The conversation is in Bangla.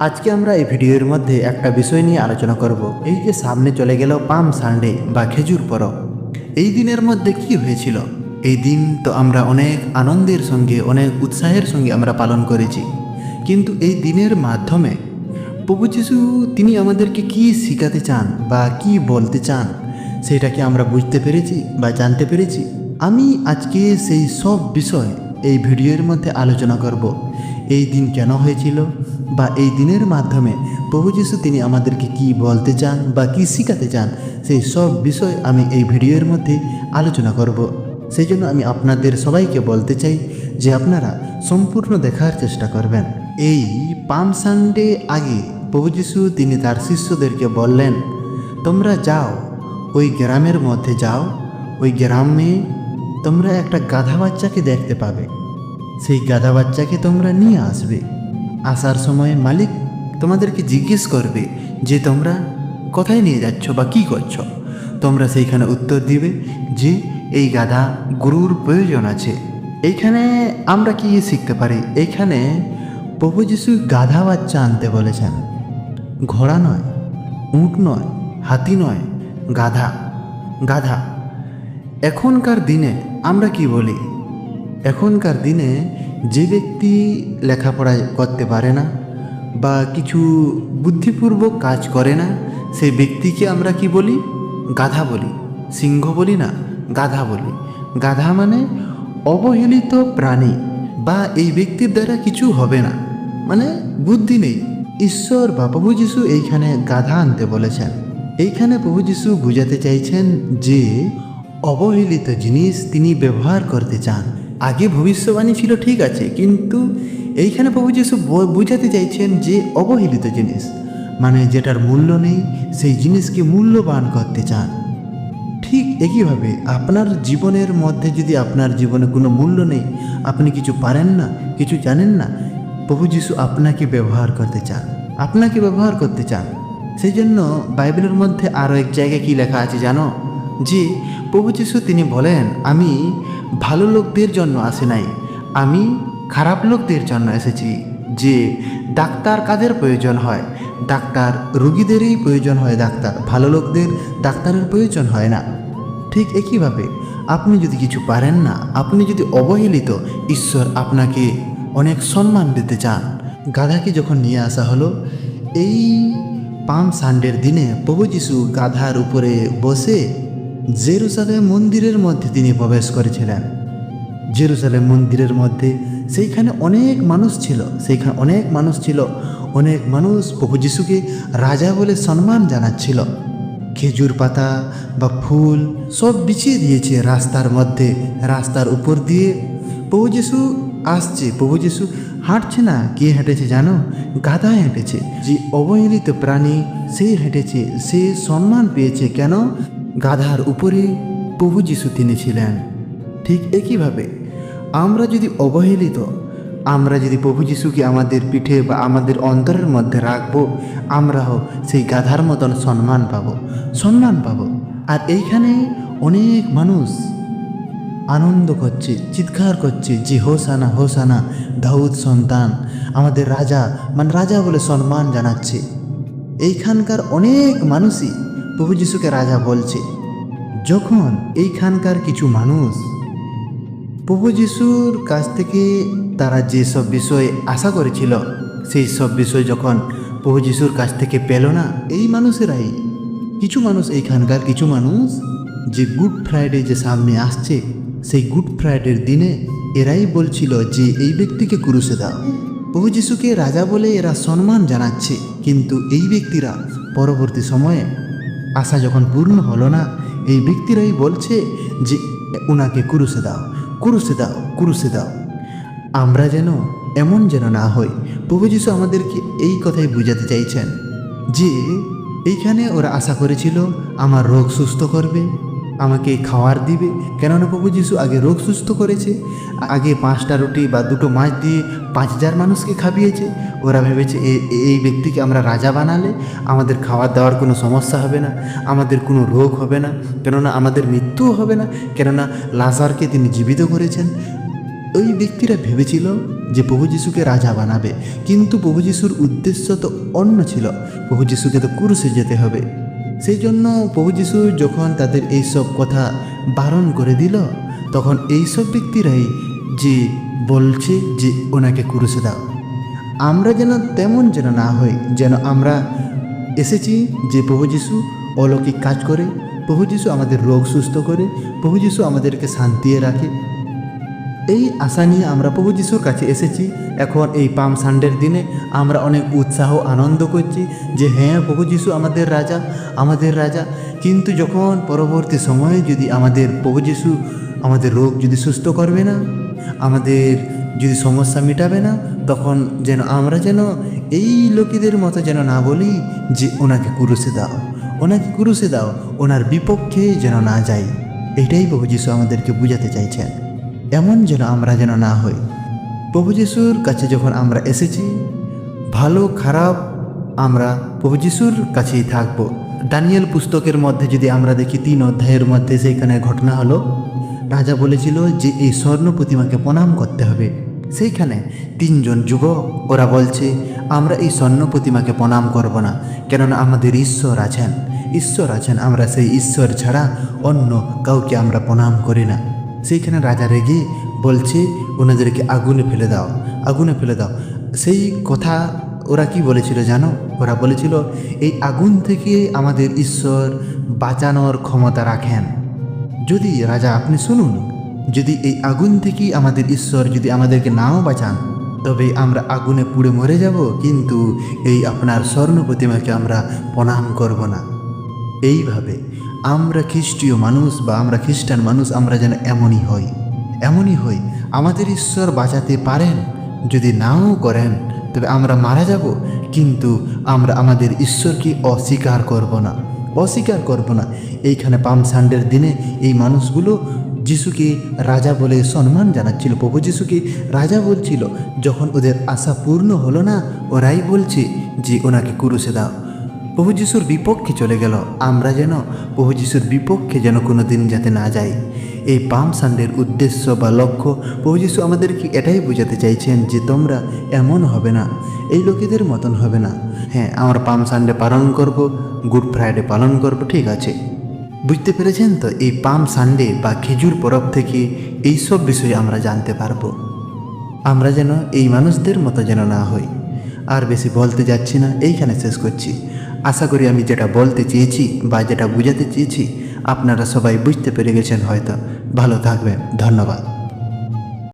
আজকে আমরা এই ভিডিওর মধ্যে একটা বিষয় নিয়ে আলোচনা করব। এই যে সামনে চলে গেল পাম সানডে বা খেজুর পরব। এই দিনের মধ্যে কি হয়েছিল? এই দিন তো আমরা অনেক আনন্দের সঙ্গে, অনেক উৎসাহের সঙ্গে আমরা পালন করেছি। কিন্তু এই দিনের মাধ্যমে প্রভু যিশু, তিনি আমাদেরকে কি শেখাতে চান বা কি বলতে চান, সেটা কি আমরা বুঝতে পেরেছি বা জানতে পেরেছি? আমি আজকে সেই সব বিষয় এই ভিডিওর মধ্যে আলোচনা করব। এই দিন কেন হয়েছিল? বা এই দিনের মাধ্যমে প্রভু যিশু তিনি আমাদেরকে কি বলতে চান বা কি শেখাতে চান, সেই সব বিষয় আমি এই ভিডিওর মধ্যে আলোচনা করব। সেই জন্য আমি আপনাদের সবাইকে বলতে চাই যে আপনারা সম্পূর্ণ দেখার চেষ্টা করবেন। এই পাম সানডে আগে প্রভু যিশু তিনি তার শিষ্যদেরকে বললেন, তোমরা যাও, ওই গ্রামের মধ্যে যাও, ওই গ্রামে তোমরা একটা গাধা বাচ্চাকে দেখতে পাবে। সেই গাধা বাচ্চাকে তোমরা নিয়ে আসবে। আসার সময় মালিক তোমাদেরকে জিজ্ঞেস করবে যে তোমরা কোথায় নিয়ে যাচ্ছ বা কি করছ। তোমরা সেইখানে উত্তর দিবে যে এই গাধা গুরুর প্রয়োজন আছে। এইখানে আমরা কি শিখতে পারি? এইখানে প্রভু যিশু গাধা বাচ্চা আনতে বলেছেন। ঘোড়া নয়, উঁট নয়, হাতি নয়, গাধা গাধা। এখনকার দিনে আমরা কি বলি? এখনকার দিনে যে ব্যক্তি লেখাপড়া করতে পারে না বা কিছু বুদ্ধিপূর্বক কাজ করে না সেই ব্যক্তিকে আমরা কি বলি? গাধা বলি। সিংহ বলি না, গাধা বলি। গাধা মানে অবহেলিত প্রাণী বা এই ব্যক্তির দ্বারা কিছু হবে না। মানে বুদ্ধি নেই। ঈশ্বর বা প্রভু যিশু এইখানে গাধা আনতে বলেছেন। এইখানে প্রভু যিশু বুঝাতে চাইছেন যে, অবহেলিত জিনিস তিনি ব্যবহার করতে চান। আগে ভবিষ্যবাণী ছিল ঠিক আছে, কিন্তু এইখানে প্রভু যিশু বুঝাতে চাইছেন যে অবহেলিত জিনিস মানে যেটার মূল্য নেই, সেই জিনিসকে মূল্যবান করতে চান। ঠিক একইভাবে আপনার জীবনের মধ্যে যদি আপনার জীবনে কোনো মূল্য নেই, আপনি কিছু পারেন না, কিছু জানেন না, প্রভু যিশু আপনাকে ব্যবহার করতে চান, আপনাকে ব্যবহার করতে চান। সেই জন্য বাইবেলের মধ্যে আরও এক জায়গায় কি লেখা আছে জানো? যে প্রভু যিশু তিনি বলেন, আমি ভালো লোকদের জন্য আসে নাই। আমি খারাপ লোকদের জন্য এসেছি যে ডাক্তার কাদের প্রয়োজন হয়? ডাক্তার রুগীদেরই প্রয়োজন হয়, ডাক্তার ভালো লোকদের ডাক্তারের প্রয়োজন হয় না। ঠিক একইভাবে আপনি যদি কিছু পারেন না, আপনি যদি অবহেলিত ঈশ্বর আপনাকে অনেক সম্মান দিতে চান। গাধাকে যখন নিয়ে আসা হলো, এই পাম সানডের দিনে প্রভু যিশু গাধার উপরে বসে জেরুসালেম মন্দিরের মধ্যে তিনি প্রবেশ করেছিলেন। জেরুসালেম মন্দিরের মধ্যে সেইখানে অনেক মানুষ ছিল, সেইখানে অনেক মানুষ ছিল, অনেক মানুষ প্রভু যিশুকে রাজা বলে সম্মান জানাচ্ছিল। খেজুর পাতা বা ফুল সব বিছিয়ে দিয়েছে রাস্তার মধ্যে, রাস্তার উপর দিয়ে। প্রভু যিশু আসছে, প্রভু যিশু হাঁটছে না, কে হেঁটেছে জানো? গাধা হেঁটেছে। যে অবহেলিত প্রাণী, সে হেঁটেছে, সে সম্মান পেয়েছে। কেন? গাধার উপরে প্রভু যিশু তিনি ছিলেন। ঠিক একইভাবে আমরা যদি অবহেলিত, আমরা যদি প্রভু যিশুকে আমাদের পিঠে বা আমাদের অন্তরের মধ্যে রাখব, আমরাও সেই গাধার মতন সম্মান পাবো সম্মান পাবো। আর এইখানে অনেক মানুষ আনন্দ করছে, চিৎকার করছে যে হোসানা হোসানা, দাউদ সন্তান, আমাদের রাজা মানে রাজা বলে সম্মান জানাচ্ছে। এইখানকার অনেক মানুষই প্রভু যিশুকে রাজা বলছে, যখন এইখানকার কিছু মানুষ প্রভু যিশুর কাছ থেকে তারা যেসব বিষয় আশা করেছিল, সেই সব বিষয় যখন প্রভু যিশুর কাছ থেকে পেল না, এই মানুষেরাই, কিছু মানুষ এইখানকার কিছু মানুষ, যে গুড ফ্রাইডে যে সামনে আসছে, সেই গুড ফ্রাইডের দিনে এরাই বলছিল যে এই ব্যক্তিকে ক্রুশে দাও। প্রভু যিশুকে রাজা বলে এরা সম্মান জানাচ্ছে, কিন্তু এই ব্যক্তিরা পরবর্তী সময়ে আশা যখন পূর্ণ হলো না, এই ব্যক্তিরাই বলছে যে ওনাকে কুরুষে দাও কুরুষে দাও কুরুষে দাও। আমরা যেন এমন যেন না হই। প্রভু যিশু আমাদেরকে এই কথাই বুঝাতে চাইছেন যে, এইখানে ওরা আশা করেছিল আমার রোগ সুস্থ করবে আমাকে খাওয়ার দিবে। কেননা প্রভু যিশু আগে রোগ সুস্থ করেছে। আগে পাঁচটা রুটি বা দুটো মাছ দিয়ে পাঁচ হাজার মানুষকে খাবিয়েছে। ওরা ভেবেছে এই ব্যক্তিকে আমরা রাজা বানালে আমাদের খাওয়ার দাওয়ার কোনো সমস্যা হবে না, আমাদের কোনো রোগ হবে না। কেননা আমাদের মৃত্যুও হবে না। কেননা লাজারকে তিনি জীবিত করেছেন। ওই ব্যক্তিরা ভেবেছিল যে প্রভু যিশুকে রাজা বানাবে। কিন্তু প্রভু যিশুর উদ্দেশ্য তো অন্য ছিল। প্রভু যিশুকে তো কুরুসে যেতে হবে। সেই জন্য প্রভু যিশু যখন তাদের এইসব কথা বারণ করে দিল, তখন এইসব ব্যক্তিরাই যে বলছে যে ওনাকে কুরুসে দাও। আমরা যেন তেমন যেন না হই, যেন আমরা এসেছি যে প্রভু যিশু অলৌকিক কাজ করে, প্রভু যিশু আমাদের রোগ সুস্থ করে, প্রভু যিশু আমাদেরকে শান্তিয়ে রাখে এই আশা নিয়ে আমরা প্রভু যিশুর কাছে এসেছি। এখন এই পাম সানডের দিনে আমরা অনেক উৎসাহ, আনন্দ করছি যে হ্যাঁ প্রভু যিশু আমাদের রাজা আমাদের রাজা। কিন্তু যখন পরবর্তী সময়ে যদি আমাদের প্রভু যিশু, আমাদের রোগ যদি সুস্থ করবে না, আমাদের যদি সমস্যা মেটাবে না, তখন যেন আমরা যেন এই লোকেদের মতো যেন না বলি যে ওনাকে কুরুসে দাও, ওনাকে কুরুসে দাও, ওনার বিপক্ষে যেন না যাই। এটাই প্রভু যিশু আমাদেরকে বুঝাতে চাইছেন। এমন যেন আমরা যেন না হই। প্রভু যিশুর কাছে যখন আমরা এসেছি, ভালো, খারাপ আমরা প্রভু যিশুর কাছেই থাকব। দানিয়েল পুস্তকের মধ্যে যদি আমরা দেখি, তিন অধ্যায়ের মধ্যে সেইখানে ঘটনা হলো, রাজা বলেছিল যে এই স্বর্ণ প্রতিমাকে প্রণাম করতে হবে। সেইখানে তিনজন যুবক, ওরা বলছে, আমরা এই স্বর্ণ প্রতিমাকে প্রণাম করব না, কেননা আমাদের ঈশ্বর আছেন। ঈশ্বর আছেন, আমরা সেই ঈশ্বর ছাড়া অন্য কাউকে আমরা প্রণাম করি না। সেইখানে রাজা রেগে বলছে, ওনাদেরকে আগুনে ফেলে দাও, আগুনে ফেলে দাও। সেই কথা ওরা কি বলেছিল জানো? ওরা বলেছিল, এই আগুন থেকে আমাদের ঈশ্বর বাঁচানোর ক্ষমতা রাখেন। যদি রাজা, আপনি শুনুন, যদি এই আগুন থেকেই আমাদের ঈশ্বর যদি আমাদেরকে নাও বাঁচান, তবে আমরা আগুনে পুড়ে মরে যাব, কিন্তু এই আপনার স্বর্ণ প্রতিমাকে আমরা প্রণাম করব না। এইভাবে আমরা খ্রিস্টীয় মানুষ বা আমরা খ্রিস্টান মানুষ, আমরা যেন এমনই হই। এমনই হই। আমাদের ঈশ্বর বাঁচাতে পারেন, যদি নাও করেন, তবে আমরা মারা যাব। কিন্তু আমরা আমাদের ঈশ্বরকে অস্বীকার করব না। অস্বীকার করব না। এইখানে পাম সান্ডের দিনে এই মানুষগুলো যিশুকে রাজা বলে সম্মান জানাচ্ছিল। প্রভু যিশুকে রাজা বলছিল, যখন ওদের আশা পূর্ণ হলো না, ওরাই বলছে যে ওনাকে কুরুসে দাও। প্রভু যিশুর বিপক্ষে চলে গেল। আমরা যেন প্রভু যিশুর বিপক্ষে যেন কোনো দিন যাতে না যাই। এই পাম সান্ডের উদ্দেশ্য বা লক্ষ্য প্রভু যিশু আমাদেরকে এটাই বোঝাতে চাইছেন যে তোমরা এমন হবে না, এই লোকেদের মতন হবে না। হ্যাঁ আমরা পাম সানডে পালন করব, গুড ফ্রাইডে পালন করব, ঠিক আছে। বুঝতে পেরেছেন তো? এই পাম সানডে বা খেজুর পরব থেকে এই সব বিষয়ে আমরা জানতে পারব। আমরা যেন এই মানুষদের মতো যেন না হই। আর বেশি বলতে যাচ্ছি না, এইখানে শেষ করছি। আশা করি আমি যেটা বলতে চেয়েছি বা যেটা বুঝাতে চেয়েছি, আপনারা সবাই বুঝতে পেরে গেছেন হয়তো। ভালো থাকবেন, ধন্যবাদ।